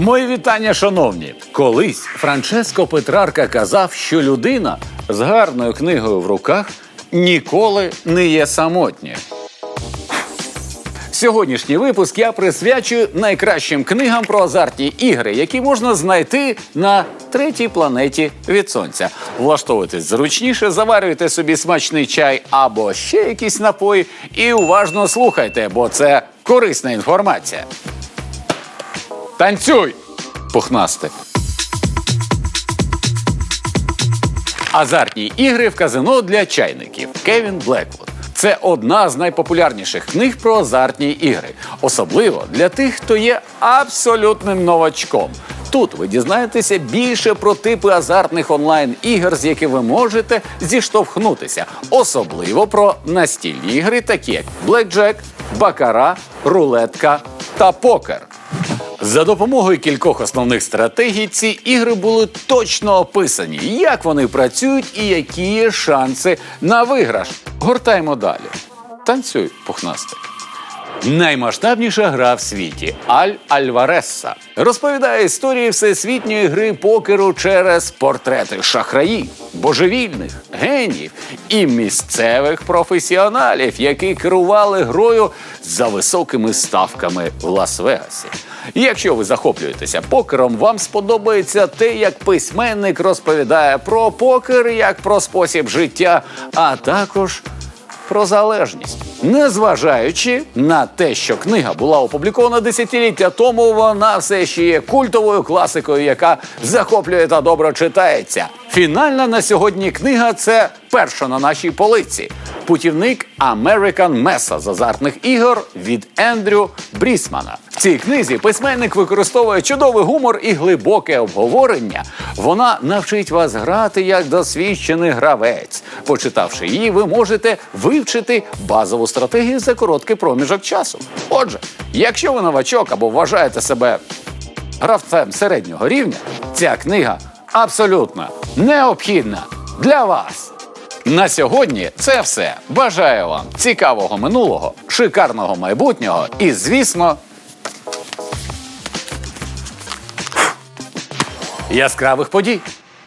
Мої вітання, шановні. Колись Франческо Петрарка казав, що людина з гарною книгою в руках ніколи не є самотня. Сьогоднішній випуск я присвячую найкращим книгам про азартні ігри, які можна знайти на третій планеті від сонця. Влаштовуйтесь зручніше, заварюйте собі смачний чай або ще якісь напої і уважно слухайте, бо це корисна інформація. Танцюй! Пухнасти. Азартні ігри в казино для чайників. Кевін Блеквуд. Це одна з найпопулярніших книг про азартні ігри, особливо для тих, хто є абсолютним новачком. Тут ви дізнаєтеся більше про типи азартних онлайн-ігр, з якими ви можете зіштовхнутися, особливо про настільні ігри, такі як блекджек, бакара, рулетка та покер. За допомогою кількох основних стратегій ці ігри були точно описані, як вони працюють і які є шанси на виграш. Гортаємо далі. Танцюй, пухнастик. Наймасштабніша гра в світі Аль Альваресса розповідає історії всесвітньої гри покеру через портрети шахраїв, божевільних, генів і місцевих професіоналів, які керували грою за високими ставками в Лас-Вегасі. Якщо ви захоплюєтеся покером, вам сподобається те, як письменник розповідає про покер як про спосіб життя, а також про залежність. Незважаючи на те, що книга була опублікована десятиліття тому, вона все ще є культовою класикою, яка захоплює та добре читається. Фінальна на сьогодні книга це перша на нашій полиці. Путівник American Mesa з азартних ігор від Ендрю Брісмана. В цій книзі письменник використовує чудовий гумор і глибоке обговорення. Вона навчить вас грати як досвідчений гравець. Почитавши її, ви можете вивчити базову стратегію за короткий проміжок часу. Отже, якщо ви новачок або вважаєте себе гравцем середнього рівня, ця книга абсолютно необхідна для вас. На сьогодні це все. Бажаю вам цікавого минулого, шикарного майбутнього і, звісно, яскравих подій.